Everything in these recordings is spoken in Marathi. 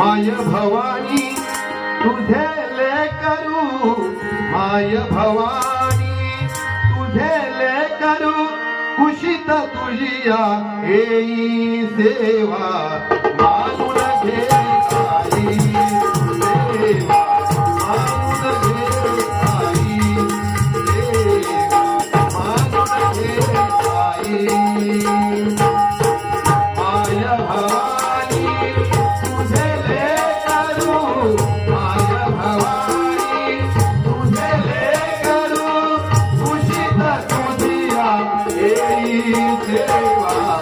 माय भवानी तुझे लेकरू माय भवानी तुझे लेकरू कुशीत तुझिया येई सेवा. येई देवा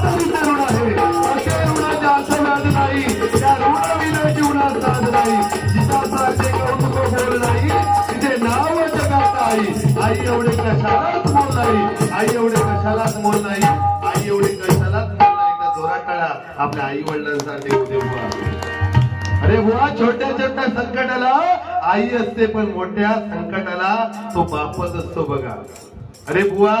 अनंत ऋण आहे असे ऋणाचे असं व्याज नाही त्या जीवनात साध नाही जिचा सारखे कौतुक बोल नाही तिथे नाव जगात आई आई एवढे कशालाच मोल नाही आई एवढे कशालाच मोल नाही आई एवढे कशालाच मोल नाही का जोरा टाळा आपल्या आई वडिलांसाठी उद्या अरे बुवा छोट्या छोट्या संकटाला आई असते पण मोठ्या संकटाला तो बापच असतो बघा अरे बुवा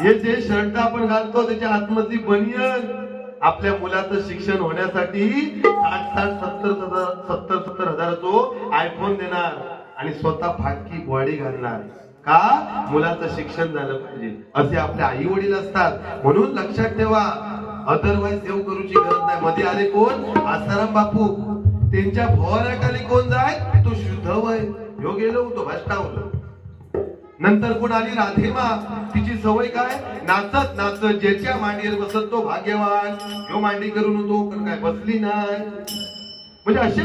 हे जे शर्ट आपण घालतो त्याच्या आतमधली बनियन आपल्या मुलाचं शिक्षण होण्यासाठी साठ साठ सत्तर सत्तर सत्तर सत्तर हजाराचो आयफोन देणार आणि स्वतः फाटकी बॉडी घालणार. का? मुलाचं शिक्षण झालं पाहिजे. असे आपले आई वडील असतात. म्हणून लक्षात ठेवा अदरवाईज देव करूची गरज नाही. मध्ये आले कोण? आसाराम बापू. त्यांच्या भोवऱ्याखाली कोण जाय तो शुद्ध वय. ह्यो गेलो तो भ्रष्टावलो नंतर कोण आली? राधेमा. तिची सवय काय? नाचत नाचत ज्याच्या मांडीवर बसत तो भाग्यवान. ह्यो मांडी करून तो काय बसली नाही. म्हणजे असे